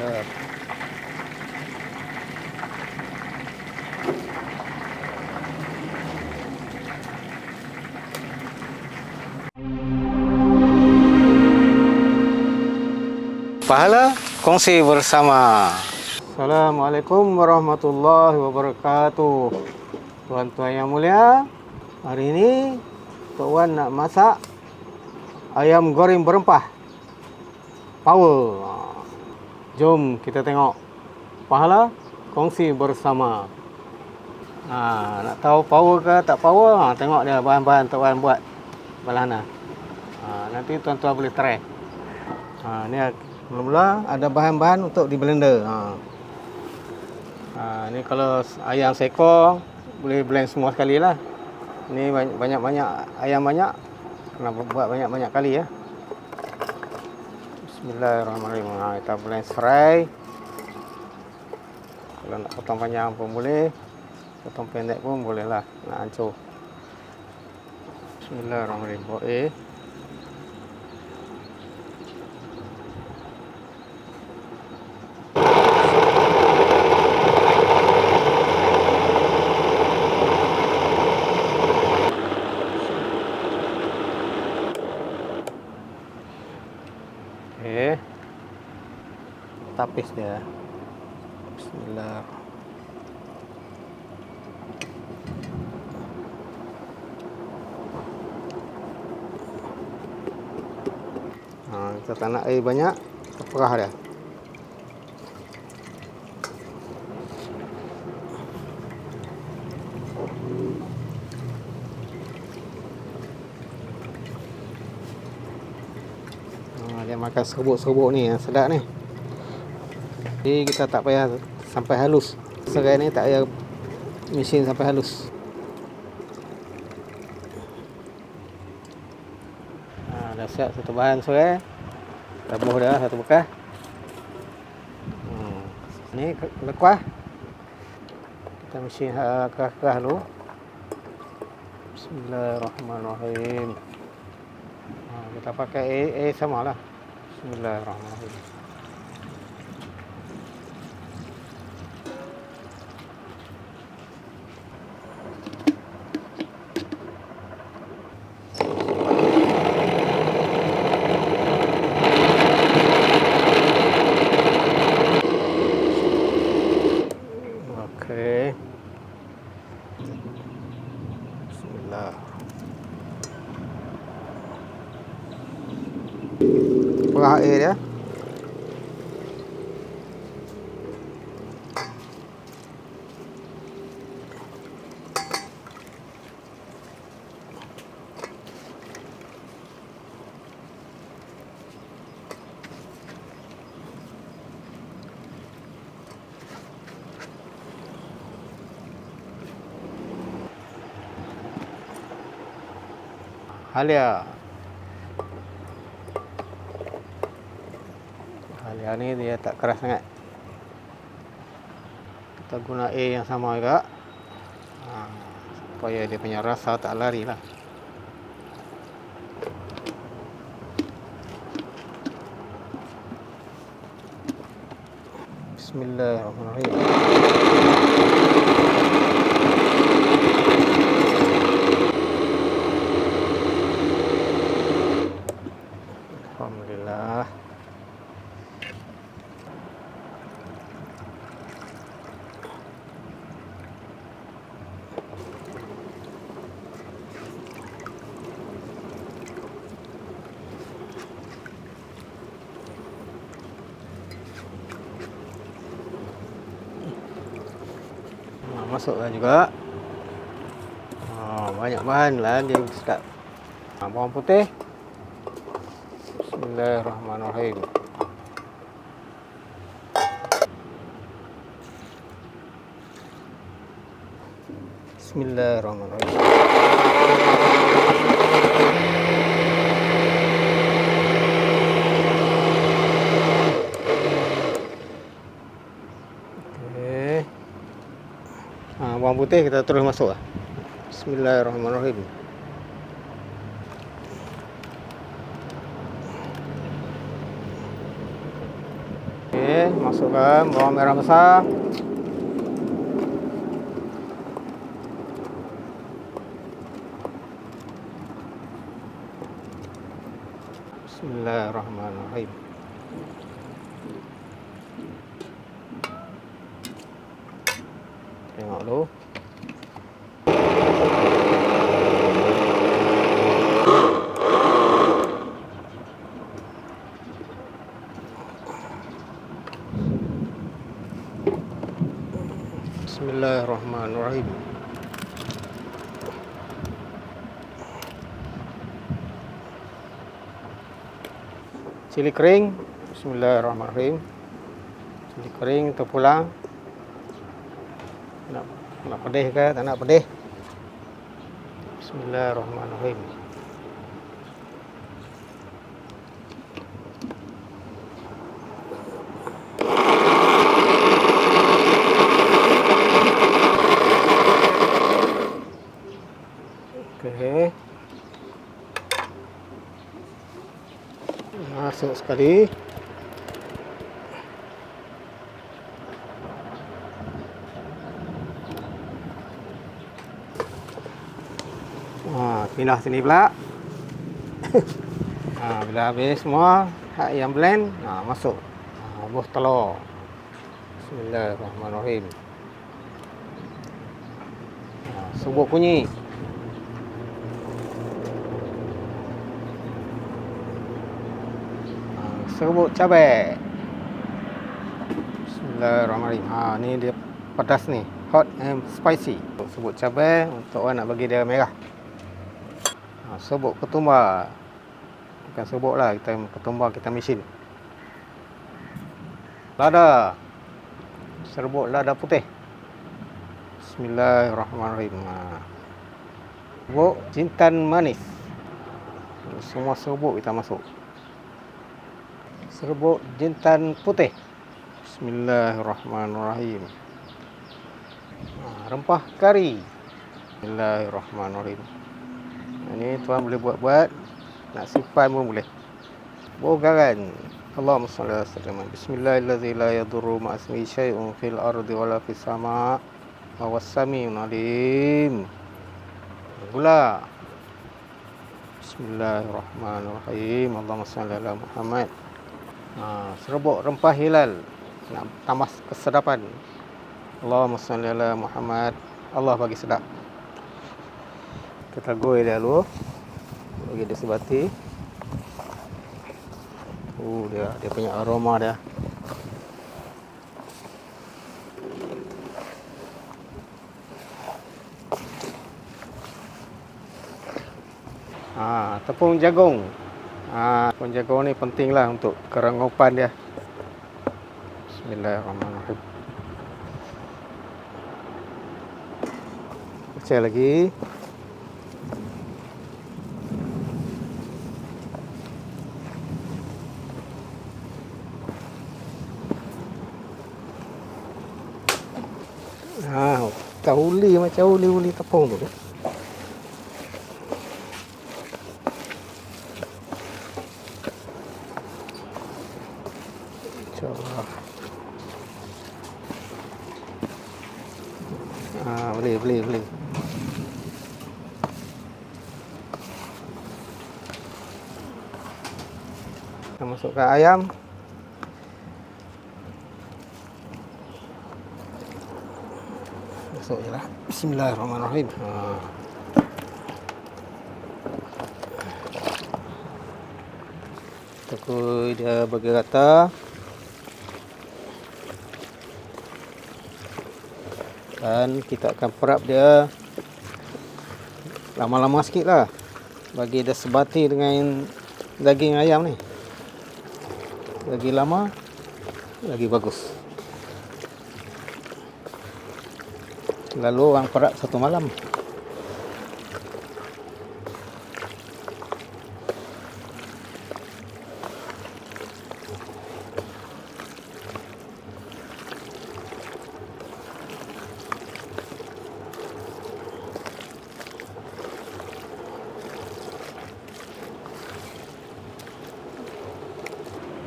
Mantap. Pahala kongsi bersama. Assalamualaikum warahmatullahi wabarakatuh. Tuan-tuan yang mulia, hari ini Tuan nak masak ayam goreng berempah. Power. Jom kita tengok. Pahala kongsi bersama. Ha, nak tahu power ke tak power? Ha, tengok dia bahan-bahan tuan buat balana. Ha, nanti tuan-tuan boleh try. Ha, ni mula-mula ada bahan-bahan untuk di blender. Ha. Ha, ni kalau ayam seekor boleh blend semua sekali lah. Ni banyak- banyak-banyak ayam banyak kena buat banyak-banyak kali ya. Bismillahirrahmanirrahim. Ha, kita blend serai. Kalau nak potong panjang pun boleh. Potong pendek pun boleh lah. Nak hancur. Bismillahirrahmanirrahim. Buat A. Okey. Tapis dia. Bismillah. Ha, kita tak nak air banyak, kita perah dia. Ha, dia makan serbuk-serbuk ni yang sedap ni. Jadi kita tak payah sampai halus. Serai ni tak payah mesin sampai halus. Ha, dah siap satu bahan serai. Tabuh dah satu bekas. Hmm. Ni lekuah. Kita mesin ha, keras-keras dulu. Bismillahirrahmanirrahim. Ha, kita pakai air, air sama lah. Bismillahirrahmanirrahim. Okey. Bismillah. Perah air dia. Ni dia tak keras sangat. Kita guna air yang sama juga. Ha, supaya dia punya rasa tak lari lah. Bismillahirrahmanirrahim. Alhamdulillah. Ha, masukkan juga. Ha, banyak bahan lagi sedap. Ha, bawang putih. Bismillahirrahmanirrahim. Bismillahirrahmanirrahim. Bawang putih kita terus masuk lah. Bismillahirrahmanirrahim. Okey, masukkan bawang merah besar. Bismillahirrahmanirrahim. Tengok dulu. Bismillahirrahmanirrahim. Cili kering. Bismillahirrahmanirrahim. Cili kering terpulang. Nak nak pedih ke? Tak nak pedih. Bismillahirrahmanirrahim. Masuk sekali. Pindah sini pula. ha, bila habis semua, hak yang blend, ha, masuk. Ha, buah telur. Bismillahirrahmanirrahim. Ha, subuk kunyit. Ha, serbuk cabai. Bismillahirrahmanirrahim. Ha, ni dia pedas ni. Hot and spicy. Serbuk cabai untuk orang nak bagi dia merah. Ha, serbuk ketumbar. Bukan serbuk lah, kita ketumbar kita mesin. Lada. Serbuk lada putih. Bismillahirrahmanirrahim. Ha. Serbuk jintan manis. Semua serbuk kita masuk. Serbuk jintan putih. Bismillahirrahmanirrahim. Ha, rempah kari. Bismillahirrahmanirrahim. Ini tuan boleh buat-buat. Nak simpan pun boleh. Bogaran. Allahumma salli ala sayyidina Bismillahirrahmanirrahim. La yadurru ma'asmi syai'un fil ardi wala fis sama' wa was-sami'un alim. Gula. Bismillahirrahmanirrahim. Allahumma salli ala Muhammad. Ha, serbuk rempah hilal. Nak tambah kesedapan. Allahumma salli ala Muhammad. Allah bagi sedap. Kita goreng dia dulu. Bagi dia sebati. Oh dia dia punya aroma dia. Ha, tepung jagung. Ha, tepung jagung ni pentinglah untuk kerengupan dia. Bismillahirrahmanirrahim. Pecah lagi. Ha, kahuli macam uli-uli tepung tu. Ha, boleh, boleh, boleh. Kita masukkan ayam. Masuk je lah. Bismillahirrahmanirrahim. Ha. Tekuk dia bagi rata. Dan kita akan perap dia lama-lama sikit lah. Bagi dia sebati dengan daging ayam ni. Lagi lama, lagi bagus. Lalu orang perak satu malam.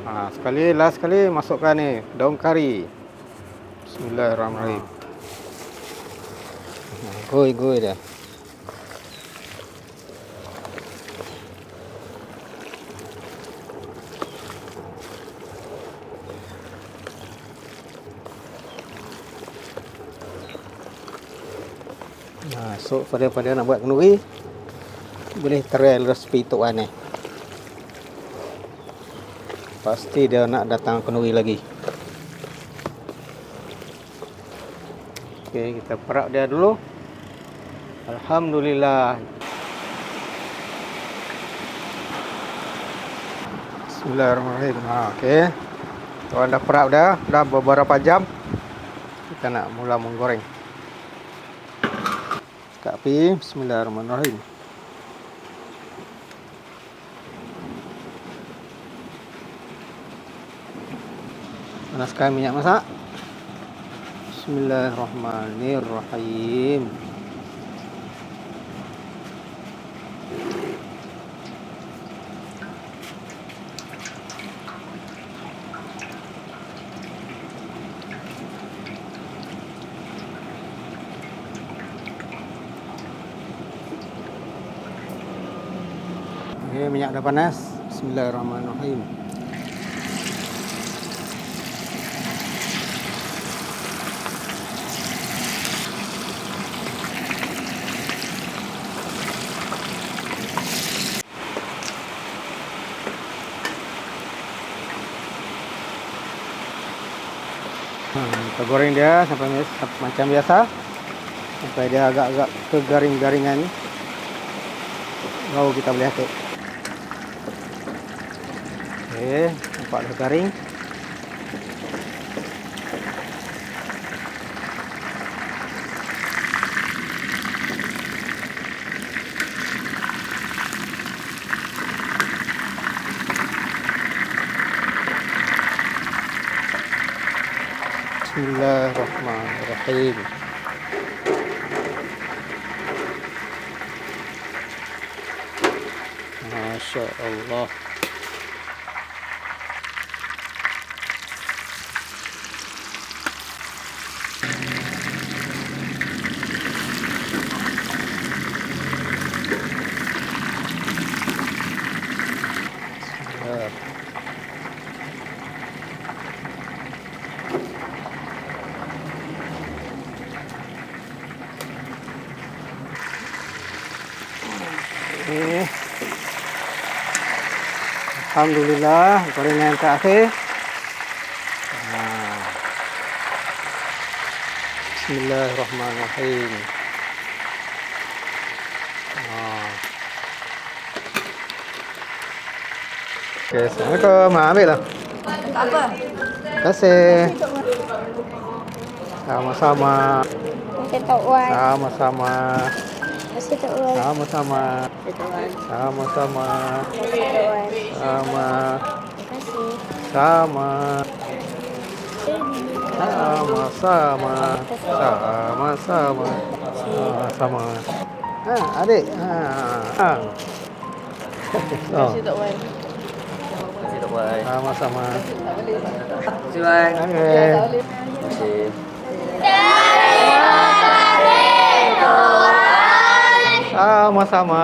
Ha, sekali last sekali masukkan ni daun kari. Bismillahirrahmanirrahim. Ha, Goi goi dia. Nah, so pada pada nak buat kenduri boleh trial resipi Tok Wan ni. Pasti dia nak datang kenduri lagi. Okey, kita perak dia dulu. Alhamdulillah. Bismillahirrahmanirrahim. Ha, okey. Tuan dah perak dah, dah beberapa jam. Kita nak mula menggoreng. Buka api. Bismillahirrahmanirrahim. Panaskan minyak masak. Bismillahirrahmanirrahim. Okay, minyak dah panas. Bismillahirrahmanirrahim. Hmm, kita goreng dia sampai, macam biasa. Sampai dia agak-agak kegaring-garingan. Baru kita boleh atuk. Okey, nampak dah garing. Bismillahirrahmanirrahim. Masya Allah. Bismillah. Okey. Alhamdulillah, gorengan yang terakhir. Ha. Bismillahirrahmanirrahim. Ha. Okey, Assalamualaikum. Ha, ambil lah. Apa? Terima kasih. Sama-sama. Sama-sama. Masih Tok Wan. Sama-sama. Tok. Sama-sama. Tok Wan. Sama. Terima kasih. Sama. Sama-sama. Sama-sama. Sama-sama. Ha, adik. Ha. ha. Oh, Tok Wan. sama-sama. Terima kasih. Terima kasih. Sama-sama.